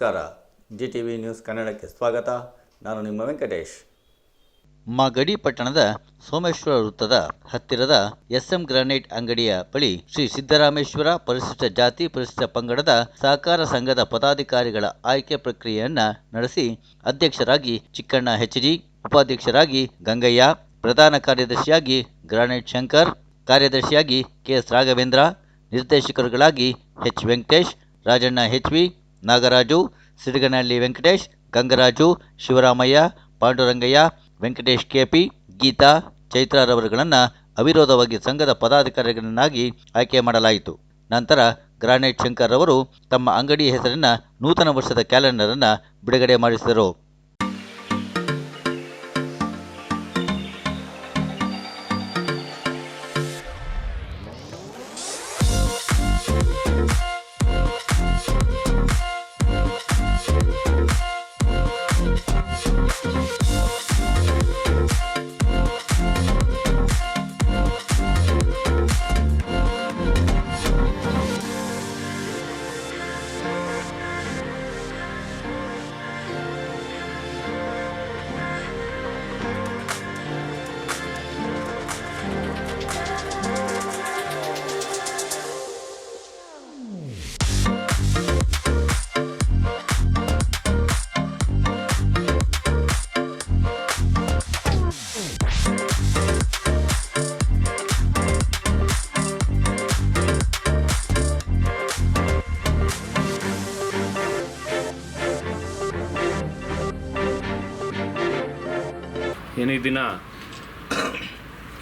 ನಮಸ್ಕಾರ. G T V news ಕನ್ನಡಕ್ಕೆ ಸ್ವಾಗತ. ನಾನು ನಿಮ್ಮ ವೆಂಕಟೇಶ್. ಮಾಗಡಿ ಪಟ್ಟಣದ ಸೋಮೇಶ್ವರ ವೃತ್ತದ ಹತ್ತಿರದ ಎಸ್ಎಂ ಗ್ರಾನೈಟ್ ಅಂಗಡಿಯ ಬಳಿ ಶ್ರೀ ಸಿದ್ದರಾಮೇಶ್ವರ ಪರಿಶಿಷ್ಟ ಜಾತಿ ಪರಿಶಿಷ್ಟ ಪಂಗಡದ ಸಹಕಾರ ಸಂಘದ ಪದಾಧಿಕಾರಿಗಳ ಆಯ್ಕೆ ಪ್ರಕ್ರಿಯೆಯನ್ನು ನಡೆಸಿ ಅಧ್ಯಕ್ಷರಾಗಿ ಚಿಕ್ಕಣ್ಣ ಹೆಚ್ಜಿ ಉಪಾಧ್ಯಕ್ಷರಾಗಿ ಗಂಗಯ್ಯ, ಪ್ರಧಾನ ಕಾರ್ಯದರ್ಶಿಯಾಗಿ ಗ್ರಾನೈಟ್ ಶಂಕರ್, ಕಾರ್ಯದರ್ಶಿಯಾಗಿ K S Raghavendra, ನಿರ್ದೇಶಕರುಗಳಾಗಿ H Venkatesh, Rajanna H V Nagaraju, Siriganahalli Venkatesh, Gangaraju, Shivaramaiah, Pandurangaiah, Venkatesh K P, Geetha ಚೈತ್ರಾರವರುಗಳನ್ನು ಅವಿರೋಧವಾಗಿ ಸಂಘದ ಪದಾಧಿಕಾರಿಗಳನ್ನಾಗಿ ಆಯ್ಕೆ ಮಾಡಲಾಯಿತು. ನಂತರ ಗ್ರಾನೈಟ್ ಶಂಕರ್ ಅವರು ತಮ್ಮ ಅಂಗಡಿ ಹೆಸರಿನ ನೂತನ ವರ್ಷದ ಕ್ಯಾಲೆಂಡರನ್ನು ಬಿಡುಗಡೆ ಮಾಡಿಸಿದರು. ಏನೇ ದಿನ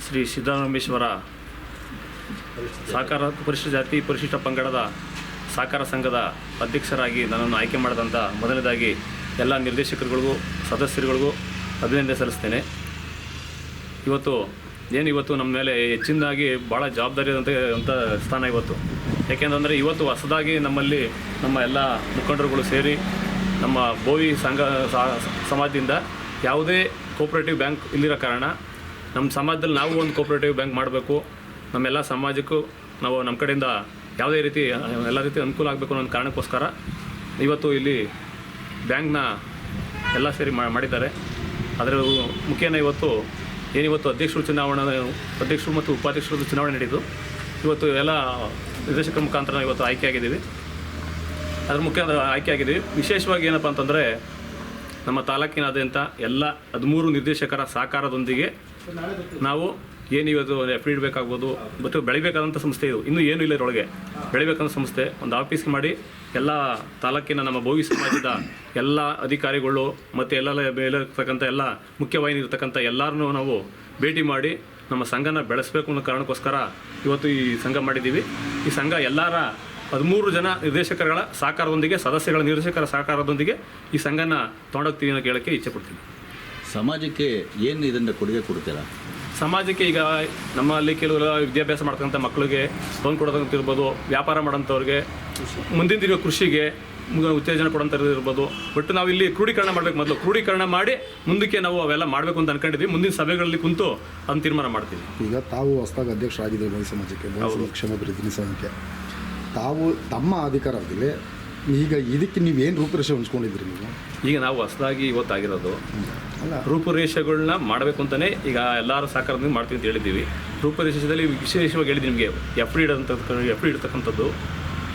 ಶ್ರೀ ಸಿದ್ದರಾಮೇಶ್ವರ ಸಹಕಾರ ಪರಿಶಿಷ್ಟ ಜಾತಿ ಪರಿಶಿಷ್ಟ ಪಂಗಡದ ಸಹಕಾರ ಸಂಘದ ಅಧ್ಯಕ್ಷರಾಗಿ ನನ್ನನ್ನು ಆಯ್ಕೆ ಮಾಡಿದಂಥ ಮೊದಲನೇದಾಗಿ ಎಲ್ಲ ನಿರ್ದೇಶಕರುಗಳಿಗೂ, ಸದಸ್ಯರುಗಳಿಗೂ ಅಭಿನಂದನೆ ಸಲ್ಲಿಸ್ತೇನೆ. ಇವತ್ತು, ಏನು ಇವತ್ತು ನಮ್ಮ ಮೇಲೆ ಹೆಚ್ಚಿನದಾಗಿ ಭಾಳ ಜವಾಬ್ದಾರಿ ಅಂತ ಅಂತ ಸ್ಥಾನ ಇವತ್ತು. ಯಾಕೆಂತಂದರೆ ಇವತ್ತು ಹೊಸದಾಗಿ ನಮ್ಮಲ್ಲಿ ನಮ್ಮ ಎಲ್ಲ ಮುಖಂಡರುಗಳು ಸೇರಿ ನಮ್ಮ ಬೋವಿ ಸಂಘ ಸಮಾಜದಿಂದ ಯಾವುದೇ ಕೋಪ್ರೇಟಿವ್ ಬ್ಯಾಂಕ್ ಇಲ್ಲಿರೋ ಕಾರಣ ನಮ್ಮ ಸಮಾಜದಲ್ಲಿ ನಾವು ಒಂದು ಕೋಪ್ರೇಟಿವ್ ಬ್ಯಾಂಕ್ ಮಾಡಬೇಕು. ನಮ್ಮೆಲ್ಲ ಸಮಾಜಕ್ಕೂ ನಾವು ನಮ್ಮ ಕಡೆಯಿಂದ ಯಾವುದೇ ರೀತಿ, ಎಲ್ಲ ರೀತಿ ಅನುಕೂಲ ಆಗಬೇಕು ಅನ್ನೋ ಕಾರಣಕ್ಕೋಸ್ಕರ ಇವತ್ತು ಇಲ್ಲಿ ಬ್ಯಾಂಕ್ನ ಎಲ್ಲ ಸೇರಿ ಮಾಡಿದ್ದಾರೆ. ಅದರ ಮುಖ್ಯನ ಇವತ್ತು ಏನಿವತ್ತು ಅಧ್ಯಕ್ಷರು ಚುನಾವಣೆ, ಅಧ್ಯಕ್ಷರು ಮತ್ತು ಉಪಾಧ್ಯಕ್ಷರದ್ದು ಚುನಾವಣೆ ನಡೆಯಿತು ಇವತ್ತು ಎಲ್ಲ ನಿರ್ದೇಶಕರ ಮುಖಾಂತರ ಇವತ್ತು ಆಯ್ಕೆ ಆಗಿದ್ದೀವಿ ಅದ್ರ ಮುಖ್ಯ ಆಯ್ಕೆ ಆಗಿದ್ದೀವಿ ವಿಶೇಷವಾಗಿ ಏನಪ್ಪ ಅಂತಂದರೆ ನಮ್ಮ ತಾಲೂಕಿನಾದ್ಯಂತ ಎಲ್ಲ ಹದಿಮೂರು ನಿರ್ದೇಶಕರ ಸಹಕಾರದೊಂದಿಗೆ ನಾವು ಏನು ಇವತ್ತು ಎಫ್ ಇಡಬೇಕಾಗ್ಬೋದು ಮತ್ತು ಬೆಳಿಬೇಕಾದಂಥ ಸಂಸ್ಥೆ ಇದು. ಇನ್ನೂ ಏನೂ ಇಲ್ಲ ಇದರೊಳಗೆ ಬೆಳಿಬೇಕಂತ ಸಂಸ್ಥೆ ಒಂದು ಆಫೀಸ್ ಮಾಡಿ ಎಲ್ಲ ತಾಲೂಕಿನ ನಮ್ಮ ಭೋವಿ ಸಮಾಜದ ಎಲ್ಲ ಅಧಿಕಾರಿಗಳು ಮತ್ತು ಎಲ್ಲ ಮೇಲೆ ಇರ್ತಕ್ಕಂಥ ಎಲ್ಲ ಮುಖ್ಯವಾಹಿನಿ ಇರ್ತಕ್ಕಂಥ ಎಲ್ಲರನ್ನೂ ನಾವು ಭೇಟಿ ಮಾಡಿ ನಮ್ಮ ಸಂಘನ ಬೆಳೆಸಬೇಕು ಅನ್ನೋ ಕಾರಣಕ್ಕೋಸ್ಕರ ಇವತ್ತು ಈ ಸಂಘ ಮಾಡಿದ್ದೀವಿ. ಈ ಸಂಘ ಎಲ್ಲರ ಹದಿಮೂರು ಜನ ನಿರ್ದೇಶಕರುಗಳ ಸಹಕಾರದೊಂದಿಗೆ ಸದಸ್ಯಗಳ ನಿರ್ದೇಶಕರ ಸಹಕಾರದೊಂದಿಗೆ ಈ ಸಂಘನ ತೊಗೊಂಡೋಗ್ತೀವಿ ಅನ್ನೋ ಕೇಳೋಕ್ಕೆ ಇಚ್ಛೆ ಪಡ್ತೀನಿ. ಸಮಾಜಕ್ಕೆ ಏನು ಇದರಿಂದ ಕೊಡುಗೆ ಕೊಡ್ತೀರಾ? ಸಮಾಜಕ್ಕೆ ಈಗ ನಮ್ಮಲ್ಲಿ ಕೆಲವರು ವಿದ್ಯಾಭ್ಯಾಸ ಮಾಡ್ತಕ್ಕಂಥ ಮಕ್ಕಳಿಗೆ ಲೋನ್ ಕೊಡೋದಂತ ಇರ್ಬೋದು ವ್ಯಾಪಾರ ಮಾಡೋಂಥವ್ರಿಗೆ ಮುಂದಿನ ದಿನ ಕೃಷಿಗೆ ಉತ್ತೇಜನ ಕೊಡೋಂಥದ್ದು ಇರ್ಬೋದು. ಬಟ್ ನಾವು ಇಲ್ಲಿ ಕ್ರೂಢೀಕರಣ ಮಾಡಬೇಕು ಮೊದಲು. ಕ್ರೋಢೀಕರಣ ಮಾಡಿ ಮುಂದಕ್ಕೆ ನಾವು ಅವೆಲ್ಲ ಮಾಡಬೇಕು ಅಂತ ಅನ್ಕೊಂಡಿದ್ವಿ. ಮುಂದಿನ ಸಭೆಗಳಲ್ಲಿ ಕುಂತು ಅದನ್ನು ತೀರ್ಮಾನ ಮಾಡ್ತೀವಿ. ಈಗ ತಾವು ಹೊಸದಾಗಿ ಅಧ್ಯಕ್ಷರಾಗಿದ್ದೀವಿ ಸಮಾಜಕ್ಕೆ. ಕ್ಷೇಮಾಭಿವೃದ್ಧಿ ಸಂಘಕ್ಕೆ ತಾವು ತಮ್ಮ ಅಧಿಕಾರದಲ್ಲಿ ಈಗ ಇದಕ್ಕೆ ನೀವೇನು ರೂಪರೇಷೆ ಹೊಂದ್ಕೊಂಡಿದ್ರಿ ನೀವು? ಈಗ ನಾವು ಹೊಸದಾಗಿ ಇವತ್ತಾಗಿರೋದು. ಅಲ್ಲ. ರೂಪುರೇಷೆಗಳನ್ನ ಮಾಡಬೇಕು ಅಂತಲೇ ಈಗ ಎಲ್ಲರೂ ಸಹಕಾರದಿಂದ ಮಾಡ್ತೀವಿ ಅಂತ ಹೇಳಿದ್ದೀವಿ. ರೂಪುರೇಷದಲ್ಲಿ ವಿಶೇಷವಾಗಿ ಹೇಳಿದ್ವಿ ನಿಮಗೆ ಎಫ್ ಡಿ ಇಡಂತ ಎಫ್ ಡಿ ಇಡ್ತಕ್ಕಂಥದ್ದು.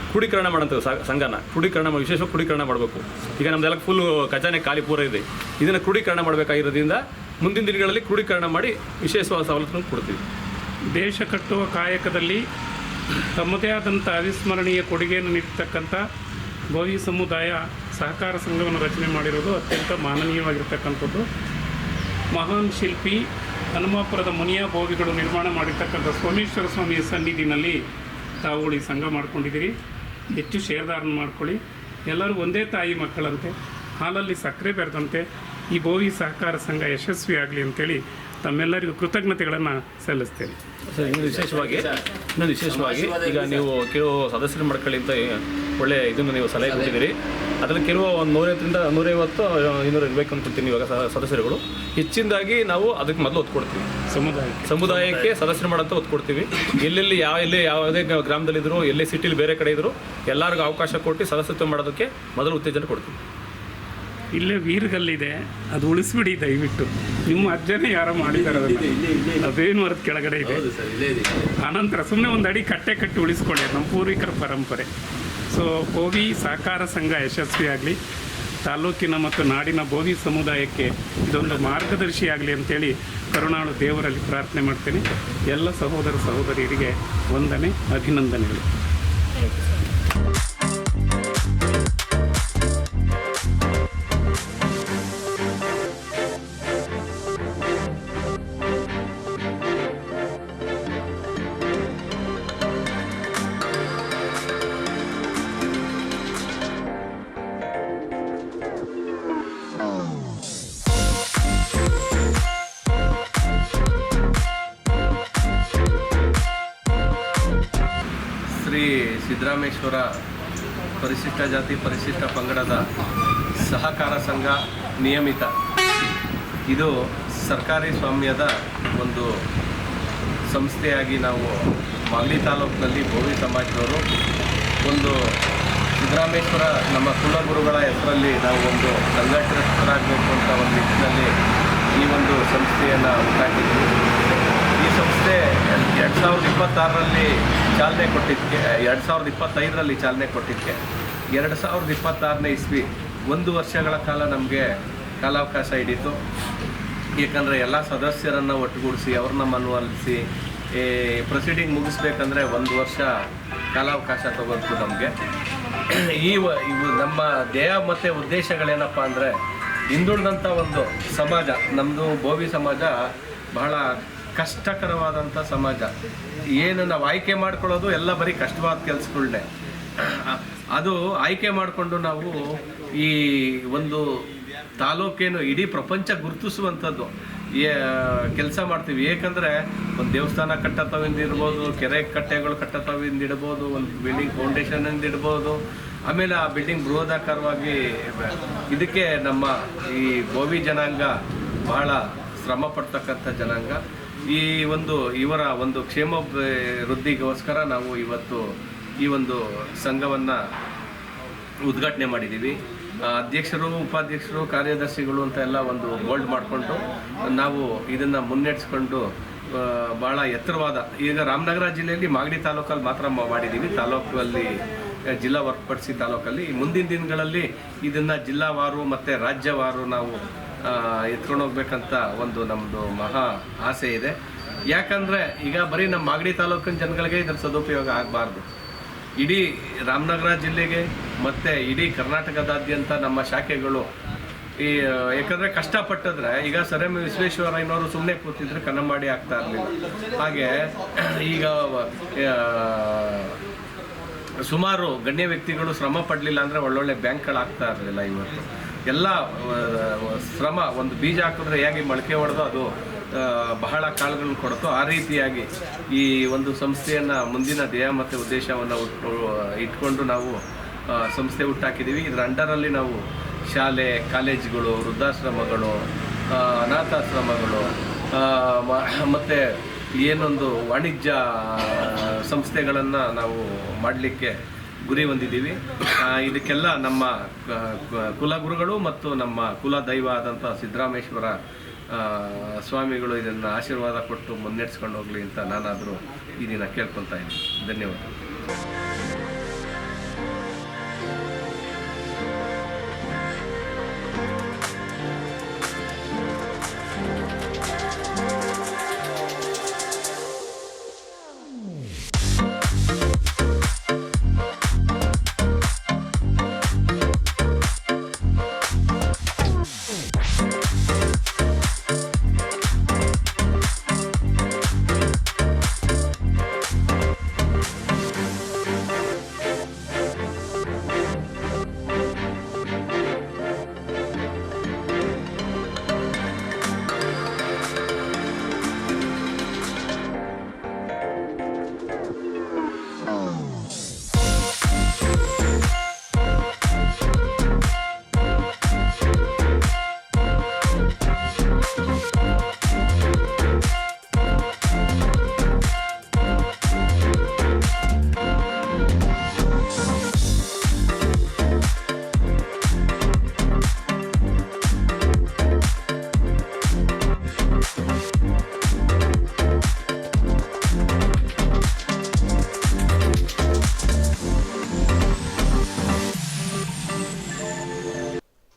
ಕ್ರೋಢೀಕರಣ ಮಾಡೋಂಥದ್ದು ಸ- ಸಂಘನ ಕ್ರೋಢೀಕರಣ ಮಾಡಿ ವಿಶೇಷವಾಗಿ ಕ್ರೋಢೀಕರಣ ಮಾಡಬೇಕು. ಈಗ ನಮ್ದೆಲ್ಲ ಫುಲ್ ಖಜಾನೆ ಖಾಲಿ ಪೂರ ಇದೆ. ಇದನ್ನು ಕ್ರೋಢೀಕರಣ ಮಾಡಬೇಕಾಗಿರೋದ್ರಿಂದ ಮುಂದಿನ ದಿನಗಳಲ್ಲಿ ಕ್ರೂಢೀಕರಣ ಮಾಡಿ ವಿಶೇಷವಾದ ಸವಲತ್ತನ್ನು ಕೊಡ್ತೀವಿ. ದೇಶ ಕಟ್ಟುವ ಕಾಯಕದಲ್ಲಿ ತಮ್ಮದೇ ಆದಂಥ ಅವಿಸ್ಮರಣೀಯ ಕೊಡುಗೆಯನ್ನು ನೀಡ್ತಕ್ಕಂಥ ಭೋವಿ ಸಮುದಾಯ ಸಹಕಾರ ಸಂಘವನ್ನು ರಚನೆ ಮಾಡಿರೋದು ಅತ್ಯಂತ ಮಾನನೀಯವಾಗಿರ್ತಕ್ಕಂಥದ್ದು. ಮಹಾನ್ ಶಿಲ್ಪಿ ಹನುಮಾಪುರದ ಮುನಿಯ ಭೋವಿಗಳು ನಿರ್ಮಾಣ ಮಾಡಿರ್ತಕ್ಕಂಥ ಸೋಮೇಶ್ವರ ಸ್ವಾಮಿಯ ಸನ್ನಿಧಿನಲ್ಲಿ ತಾವು ಈ ಸಂಘ ಮಾಡ್ಕೊಂಡಿದ್ದೀರಿ. ಹೆಚ್ಚು ಶೇರ್ದಾರನ ಮಾಡ್ಕೊಳ್ಳಿ. ಎಲ್ಲರೂ ಒಂದೇ ತಾಯಿ ಮಕ್ಕಳಂತೆ, ಹಾಲಲ್ಲಿ ಸಕ್ಕರೆ ಬೆರೆದಂತೆ, ಈ ಬೋವಿ ಸಹಕಾರ ಸಂಘ ಯಶಸ್ವಿ ಆಗಲಿ ಅಂತೇಳಿ ತಮ್ಮೆಲ್ಲರಿಗೂ ಕೃತಜ್ಞತೆಗಳನ್ನು ಸಲ್ಲಿಸ್ತೇನೆ. ಸರ್ ಇನ್ನೊಂದು ವಿಶೇಷವಾಗಿ ಇನ್ನೊಂದು ವಿಶೇಷವಾಗಿ ಈಗ ನೀವು ಕೆಲವು ಸದಸ್ಯರು ಮಡ್ಕೊಳ್ಳಿ ಅಂತ ಒಳ್ಳೆ ಇದನ್ನು ನೀವು ಸಲಹೆ ಕೊಟ್ಟಿದ್ದೀರಿ. ಅದರಲ್ಲಿ ಕೆಲವು ಒಂದು ನೂರೈವತ್ತರಿಂದ ನೂರೈವತ್ತು ಇನ್ನೂರು ಇರಬೇಕು ಅಂತೀನಿ ಇವಾಗ ಸದಸ್ಯರುಗಳು. ಹೆಚ್ಚಿನದಾಗಿ ನಾವು ಅದಕ್ಕೆ ಮೊದಲು ಒತ್ತು ಕೊಡ್ತೀವಿ ಸಮುದಾಯಕ್ಕೆ. ಸಮುದಾಯಕ್ಕೆ ಸದಸ್ಯರು ಮಾಡೋಂಥ ಒತ್ತು ಕೊಡ್ತೀವಿ ಎಲ್ಲೆಲ್ಲಿ ಯಾವ ಎಲ್ಲಿ ಯಾವುದೇ ಗ್ರಾಮದಲ್ಲಿದ್ದರು ಎಲ್ಲಿ ಸಿಟಿಲಿ ಬೇರೆ ಕಡೆ ಇದ್ದರೂ ಎಲ್ಲರಿಗೂ ಅವಕಾಶ ಕೊಟ್ಟು ಸದಸ್ಯತ್ವ ಮಾಡೋದಕ್ಕೆ ಮೊದಲು ಉತ್ತೇಜನ ಕೊಡ್ತೀವಿ. ಇಲ್ಲೇ ವೀರ್ಗಲ್ಲಿದೆ ಅದು ಉಳಿಸ್ಬಿಡಿ ದಯವಿಟ್ಟು. ನಿಮ್ಮ ಅಜ್ಜನೇ ಯಾರೋ ಮಾಡಿದ್ದಾರೆ ಅದೇನು ಕೆಳಗಡೆ ಇದೆ? ಆನಂತರ ಸುಮ್ಮನೆ ಒಂದು ಅಡಿ ಕಟ್ಟೆ ಕಟ್ಟಿ ಉಳಿಸ್ಕೊಳ್ಳಿ ನಮ್ಮ ಪೂರ್ವಿಕರ ಪರಂಪರೆ. ಸೊ ಕೋವಿ ಸಹಕಾರ ಸಂಘ ಯಶಸ್ವಿ ಆಗಲಿ ತಾಲೂಕಿನ ಮತ್ತು ನಾಡಿನ ಬೋವಿ ಸಮುದಾಯಕ್ಕೆ ಇದೊಂದು ಮಾರ್ಗದರ್ಶಿ ಆಗಲಿ ಅಂತೇಳಿ ಕರುಣಾಳು ದೇವರಲ್ಲಿ ಪ್ರಾರ್ಥನೆ ಮಾಡ್ತೇನೆ. ಎಲ್ಲ ಸಹೋದರ ಸಹೋದರಿಯರಿಗೆ ವಂದನೆ ಅಭಿನಂದನೆಗಳು. ಶ್ರೀ ಸಿದ್ದರಾಮೇಶ್ವರ ಪರಿಶಿಷ್ಟ ಜಾತಿ, ಪರಿಶಿಷ್ಟ ಪಂಗಡದ ಸಹಕಾರ ಸಂಘ ನಿಯಮಿತ. ಇದು ಸರ್ಕಾರಿ ಸ್ವಾಮ್ಯದ ಒಂದು ಸಂಸ್ಥೆಯಾಗಿ ನಾವು ಮಾಗಡಿ ತಾಲೂಕಿನಲ್ಲಿ ಭೋವಿ ಸಮಾಜದವರು ಒಂದು ಸಿದ್ದರಾಮೇಶ್ವರ ನಮ್ಮ ಕುಲಗುರುಗಳ ಹೆಸರಲ್ಲಿ ನಾವು ಒಂದು ಸಂಘಟಿತರಾಗಬೇಕು ಅಂತ ಒಂದು ನಿಟ್ಟಿನಲ್ಲಿ ಈ ಒಂದು ಸಂಸ್ಥೆಯನ್ನು ಉಂಟಾಗಿದ್ದೀವಿ ಸಂಸ್ಥೆ ಎರಡು ಸಾವಿರದ ಇಪ್ಪತ್ತಾರರಲ್ಲಿ ಚಾಲನೆ ಕೊಟ್ಟಿದ್ದಕ್ಕೆ ಎರಡು ಸಾವಿರದ ಇಪ್ಪತ್ತೈದರಲ್ಲಿ ಚಾಲನೆ ಕೊಟ್ಟಿದ್ದಕ್ಕೆ ಎರಡು ಸಾವಿರದ ಇಪ್ಪತ್ತಾರನೇ ಇಸ್ವಿ, ಒಂದು ವರ್ಷಗಳ ಕಾಲ ನಮಗೆ ಕಾಲಾವಕಾಶ ಹಿಡಿತು. ಏಕೆಂದರೆ ಎಲ್ಲ ಸದಸ್ಯರನ್ನು ಒಟ್ಟುಗೂಡಿಸಿ, ಅವ್ರನ್ನ ಮನವೊಲಿಸಿ ಪ್ರೊಸೀಡಿಂಗ್ ಮುಗಿಸ್ಬೇಕಂದ್ರೆ ಒಂದು ವರ್ಷ ಕಾಲಾವಕಾಶ ತಗೋತು ನಮಗೆ. ಈ ಇವು ನಮ್ಮ ಧ್ಯೇಯ ಮತ್ತು ಉದ್ದೇಶಗಳೇನಪ್ಪ ಅಂದರೆ ಹಿಂದುಳಿದಂಥ ಒಂದು ಸಮಾಜ ನಮ್ಮದು ಬೋವಿ ಸಮಾಜ ಬಹಳ ಕಷ್ಟಕರವಾದಂಥ ಸಮಾಜ. ಏನು ನಾವು ಆಯ್ಕೆ ಮಾಡ್ಕೊಳ್ಳೋದು ಎಲ್ಲ ಬರೀ ಕಷ್ಟವಾದ ಕೆಲಸಗಳನ್ನೇ ಅದು ಆಯ್ಕೆ ಮಾಡಿಕೊಂಡು ನಾವು ಈ ಒಂದು ತಾಲೂಕೇನು ಇಡೀ ಪ್ರಪಂಚ ಗುರುತಿಸುವಂಥದ್ದು ಕೆಲಸ ಮಾಡ್ತೀವಿ. ಏಕೆಂದರೆ ಒಂದು ದೇವಸ್ಥಾನ ಕಟ್ಟತ್ತವಿಂದ ಇಡ್ಬೋದು, ಕೆರೆ ಕಟ್ಟೆಗಳು ಕಟ್ಟತ್ತವಿಂದ ಇಡ್ಬೋದು, ಒಂದು ಬಿಲ್ಡಿಂಗ್ ಫೌಂಡೇಶನಿಂದ ಇಡ್ಬೋದು. ಆಮೇಲೆ ಆ ಬಿಲ್ಡಿಂಗ್ ಬೃಹದಾಕಾರವಾಗಿ ಇದಕ್ಕೆ ನಮ್ಮ ಈ ಗೋವಿ ಜನಾಂಗ ಬಹಳ ಶ್ರಮ ಪಡ್ತಕ್ಕಂಥ ಜನಾಂಗ. ಈ ಒಂದು ಇವರ ಒಂದು ಕ್ಷೇಮ ವೃದ್ಧಿಗೋಸ್ಕರ ನಾವು ಇವತ್ತು ಈ ಒಂದು ಸಂಘವನ್ನು ಉದ್ಘಾಟನೆ ಮಾಡಿದ್ದೀವಿ. ಅಧ್ಯಕ್ಷರು, ಉಪಾಧ್ಯಕ್ಷರು, ಕಾರ್ಯದರ್ಶಿಗಳು ಅಂತ ಎಲ್ಲ ಒಂದು ಬೋಲ್ಡ್ ಮಾಡಿಕೊಂಡು ನಾವು ಇದನ್ನು ಮುನ್ನಡೆಸ್ಕೊಂಡು ಭಾಳ ಎತ್ತರವಾದ ಈಗ ರಾಮನಗರ ಜಿಲ್ಲೆಯಲ್ಲಿ ಮಾಗಡಿ ತಾಲೂಕಲ್ಲಿ ಮಾತ್ರ ಮಾಡಿದ್ದೀವಿ. ತಾಲೂಕಲ್ಲಿ ಜಿಲ್ಲಾ ಹೊರತುಪಡಿಸಿ ತಾಲೂಕಲ್ಲಿ ಮುಂದಿನ ದಿನಗಳಲ್ಲಿ ಇದನ್ನು ಜಿಲ್ಲಾವಾರು ಮತ್ತು ರಾಜ್ಯವಾರು ನಾವು ಎತ್ಕೊಂಡು ಹೋಗ್ಬೇಕಂತ ಒಂದು ನಮ್ಮದು ಮಹಾ ಆಸೆ ಇದೆ. ಯಾಕಂದರೆ ಈಗ ಬರೀ ನಮ್ಮ ಮಾಗಡಿ ತಾಲೂಕಿನ ಜನಗಳಿಗೆ ಇದರ ಸದುಪಯೋಗ ಆಗಬಾರ್ದು. ಇಡೀ ರಾಮನಗರ ಜಿಲ್ಲೆಗೆ ಮತ್ತು ಇಡೀ ಕರ್ನಾಟಕದಾದ್ಯಂತ ನಮ್ಮ ಶಾಖೆಗಳು ಈ, ಯಾಕಂದರೆ ಕಷ್ಟಪಟ್ಟಿದ್ರೆ ಈಗ ಸರ್ ಎಂ ವಿಶ್ವೇಶ್ವರಯ್ಯನವರು ಸುಮ್ಮನೆ ಕೂತಿದ್ರೆ ಕನ್ನಂಬಾಡಿ ಆಗ್ತಾ ಇರಲಿಲ್ಲ. ಹಾಗೆ ಈಗ ಸುಮಾರು ಗಣ್ಯ ವ್ಯಕ್ತಿಗಳು ಶ್ರಮ ಪಡಲಿಲ್ಲ ಅಂದರೆ ಒಳ್ಳೊಳ್ಳೆ ಬ್ಯಾಂಕ್ಗಳು ಆಗ್ತಾ ಇರಲಿಲ್ಲ ಇವತ್ತು. ಎಲ್ಲ ಶ್ರಮ, ಒಂದು ಬೀಜ ಹಾಕಿದ್ರೆ ಹೇಗೆ ಮೊಳಕೆ ಹೊಡೆದು ಅದು ಬಹಳ ಕಾಳುಗಳನ್ನು ಕೊಡುತ್ತೋ ಆ ರೀತಿಯಾಗಿ ಈ ಒಂದು ಸಂಸ್ಥೆಯನ್ನು, ಮುಂದಿನ ಧ್ಯೇಯ ಮತ್ತು ಉದ್ದೇಶವನ್ನು ಇಟ್ಕೊಂಡು ನಾವು ಸಂಸ್ಥೆ ಹುಟ್ಟಾಕಿದ್ದೀವಿ ಇದರ ಅಂಡರಲ್ಲಿ ನಾವು ಶಾಲೆ, ಕಾಲೇಜ್ಗಳು, ವೃದ್ಧಾಶ್ರಮಗಳು ಅನಾಥಾಶ್ರಮಗಳು ಮತ್ತು ಏನೊಂದು ವಾಣಿಜ್ಯ ಸಂಸ್ಥೆಗಳನ್ನು ನಾವು ಮಾಡಲಿಕ್ಕೆ ಗುರಿ ಹೊಂದಿದ್ದೀವಿ. ಇದಕ್ಕೆಲ್ಲ ನಮ್ಮ ಕುಲಗುರುಗಳು ಮತ್ತು ನಮ್ಮ ಕುಲ ದೈವ ಆದಂಥ ಸಿದ್ದರಾಮೇಶ್ವರ ಸ್ವಾಮಿಗಳು ಇದನ್ನು ಆಶೀರ್ವಾದ ಕೊಟ್ಟು ಮುನ್ನಡೆಸ್ಕೊಂಡು ಹೋಗಲಿ ಅಂತ ನಾನಾದರೂ ಈ ದಿನ ಕೇಳ್ಕೊತಾ ಇದ್ದೀನಿ. ಧನ್ಯವಾದ.